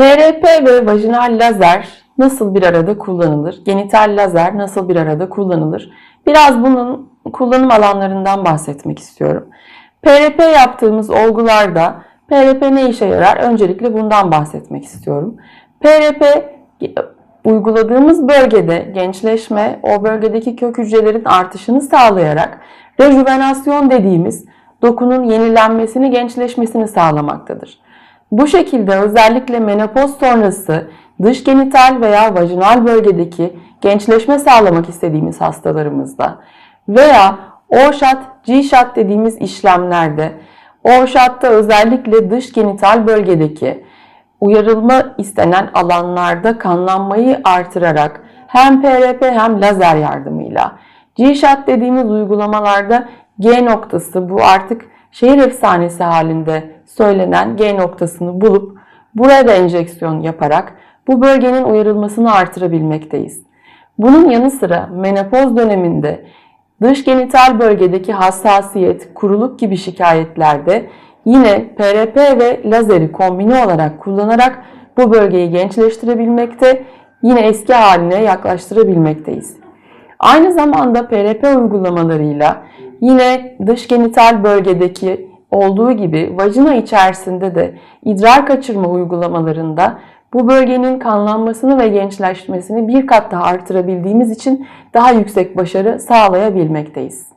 PRP ve vajinal lazer nasıl bir arada kullanılır? Genital lazer nasıl bir arada kullanılır? Biraz bunun kullanım alanlarından bahsetmek istiyorum. PRP yaptığımız olgularda PRP ne işe yarar? Öncelikle bundan bahsetmek istiyorum. PRP uyguladığımız bölgede gençleşme, o bölgedeki kök hücrelerin artışını sağlayarak rejuvenasyon dediğimiz dokunun yenilenmesini, gençleşmesini sağlamaktadır. Bu şekilde özellikle menopoz sonrası dış genital veya vajinal bölgedeki gençleşme sağlamak istediğimiz hastalarımızda veya O-shot, G-shot dediğimiz işlemlerde O-shot'ta özellikle dış genital bölgedeki uyarılma istenen alanlarda kanlanmayı artırarak hem PRP hem lazer yardımıyla G-shot dediğimiz uygulamalarda G noktası bu artık şehir efsanesi halinde söylenen G noktasını bulup buraya da enjeksiyon yaparak bu bölgenin uyarılmasını artırabilmekteyiz. Bunun yanı sıra menopoz döneminde dış genital bölgedeki hassasiyet, kuruluk gibi şikayetlerde yine PRP ve lazeri kombine olarak kullanarak bu bölgeyi gençleştirebilmekte, yine eski haline yaklaştırabilmekteyiz. Aynı zamanda PRP uygulamalarıyla yine dış genital bölgedeki olduğu gibi vajina içerisinde de idrar kaçırma uygulamalarında bu bölgenin kanlanmasını ve gençleşmesini bir kat daha artırabildiğimiz için daha yüksek başarı sağlayabilmekteyiz.